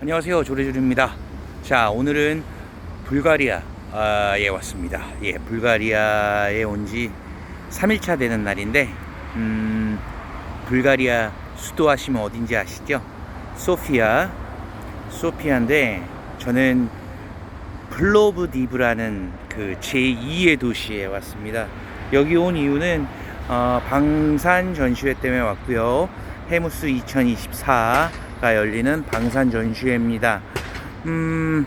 안녕하세요. 조리조리입니다. 자 오늘은 불가리아에 왔습니다. 예 불가리아에 온 지 3일차 되는 날인데 음 불가리아 수도 하시면 어딘지 아시죠? 소피아. 소피아인데 저는 플로브디브라는 그 제2의 도시에 왔습니다. 여기 온 이유는 어, 방산 전시회 때문에 왔고요. 해무스 2024 가 열리는 방산 전시회입니다. 음,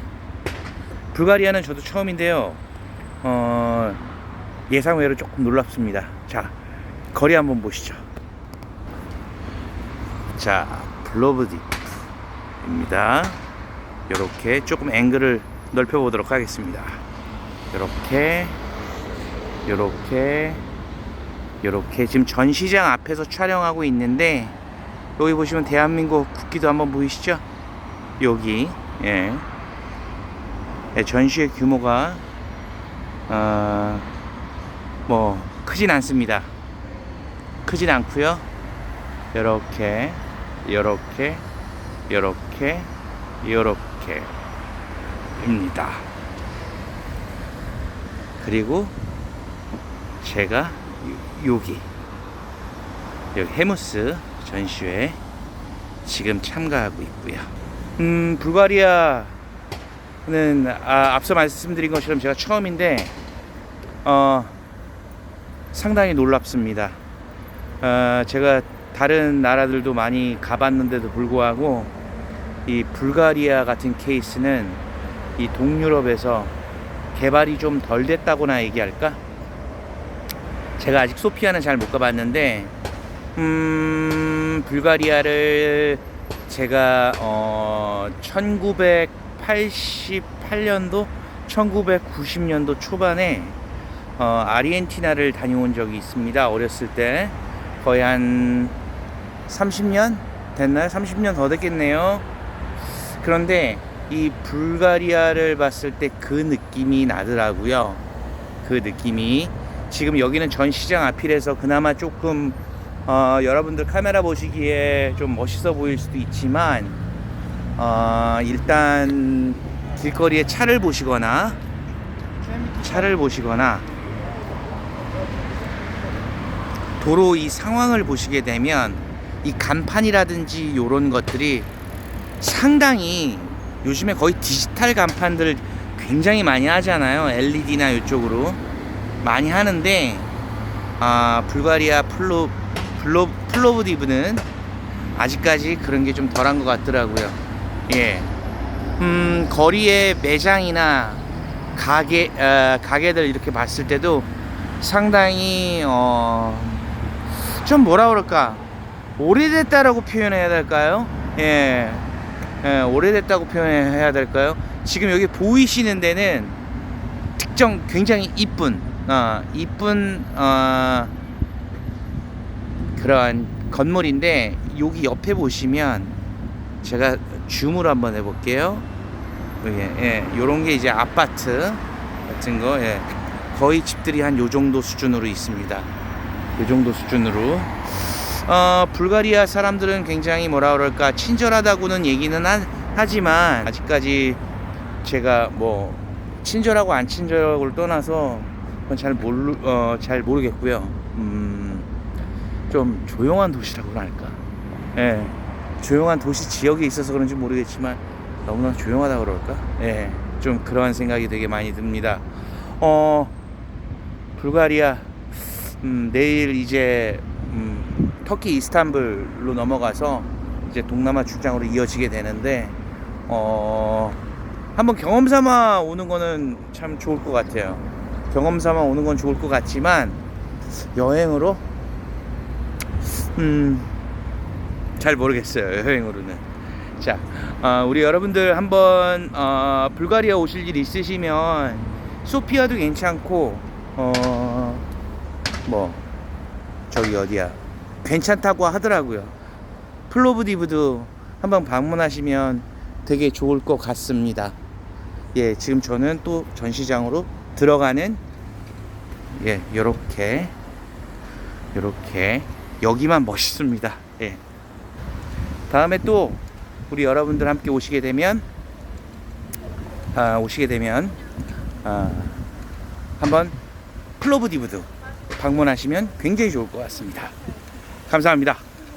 불가리아는 저도 처음인데요. 어, 예상외로 조금 놀랍습니다. 자, 거리 한번 보시죠. 자, 블로브디입니다. 이렇게 조금 앵글을 넓혀 보도록 하겠습니다. 이렇게, 이렇게, 이렇게 지금 전시장 앞에서 촬영하고 있는데 여기 보시면 대한민국 국기도 한번 보이시죠? 여기 예. 예, 전시의 규모가 어, 뭐 크진 않습니다. 크진 않고요. 이렇게 이렇게 이렇게 이렇게입니다. 그리고 제가 요- 여기 여기 해무스 전시회 지금 참가하고 있고요. 음, 불가리아는 아, 앞서 말씀드린 것처럼 제가 처음인데 어, 상당히 놀랍습니다. 어, 제가 다른 나라들도 많이 가봤는데도 불구하고 이 불가리아 같은 케이스는 이 동유럽에서 개발이 좀 덜 됐다고나 얘기할까? 제가 아직 소피아는 잘 못 가봤는데 음, 불가리아를 제가 어 1988년도 1990년도 초반에 어 아르헨티나를 다녀온 적이 있습니다. 어렸을 때 거의 한 30년 됐나요? 30년 더 됐겠네요. 그런데 이 불가리아를 봤을 때 그 느낌이 나더라고요. 그 느낌이 지금 여기는 전 시장 앞이라서 그나마 조금 어, 여러분들 카메라 보시기에 좀 멋있어 보일 수도 있지만 어, 일단 길거리에 차를 보시거나 차를 보시거나 도로 이 상황을 보시게 되면 이 간판이라든지 이런 것들이 상당히 요즘에 거의 디지털 간판들 굉장히 많이 하잖아요. LED나 이쪽으로. 많이 하는데 아 불가리아 플로 플로 플로브디브는 아직까지 그런 게 좀 덜한 것 같더라고요. 예. 음 거리의 매장이나 가게 어, 가게들 이렇게 봤을 때도 상당히 어 좀 뭐라 그럴까 오래됐다라고 표현해야 될까요? 예. 예, 오래됐다고 표현해야 될까요? 지금 여기 보이시는 데는 특정 굉장히 이쁜 어, 이쁜 어, 그러한 건물인데 여기 옆에 보시면 제가 줌을 한번 해볼게요. 여기 예, 요런 게 이제 아파트 같은 거 예, 거의 집들이 한 요 정도 수준으로 있습니다. 요 정도 수준으로 어, 불가리아 사람들은 굉장히 뭐라 그럴까 친절하다고는 얘기는 하, 하지만 아직까지 제가 뭐 친절하고 안 친절하고를 떠나서 잘 모르 어, 잘 모르겠고요. 음, 좀 조용한 도시라고나 할까. 예, 조용한 도시 지역에 있어서 그런지 모르겠지만 너무나 조용하다 그럴까. 예, 좀 그러한 생각이 되게 많이 듭니다. 어, 불가리아 음, 내일 이제 음, 터키 이스탄불로 넘어가서 이제 동남아 출장으로 이어지게 되는데 어, 한번 경험 삼아 오는 거는 참 좋을 것 같아요. 경험 삼아 오는 건 좋을 것 같지만 여행으로 음, 잘 모르겠어요. 여행으로는. 자, 어, 우리 여러분들 한번 어, 불가리아 오실 일 있으시면 소피아도 괜찮고 어, 뭐 저기 어디야 괜찮다고 하더라고요. 플로브디브도 한번 방문하시면 되게 좋을 것 같습니다. 예, 지금 저는 또 전시장으로 들어가는 예, 요렇게 요렇게 여기만 멋있습니다. 예. 다음에 또 우리 여러분들 함께 오시게 되면 아, 오시게 되면 아, 한번 클로브 디브도 방문하시면 굉장히 좋을 것 같습니다. 감사합니다.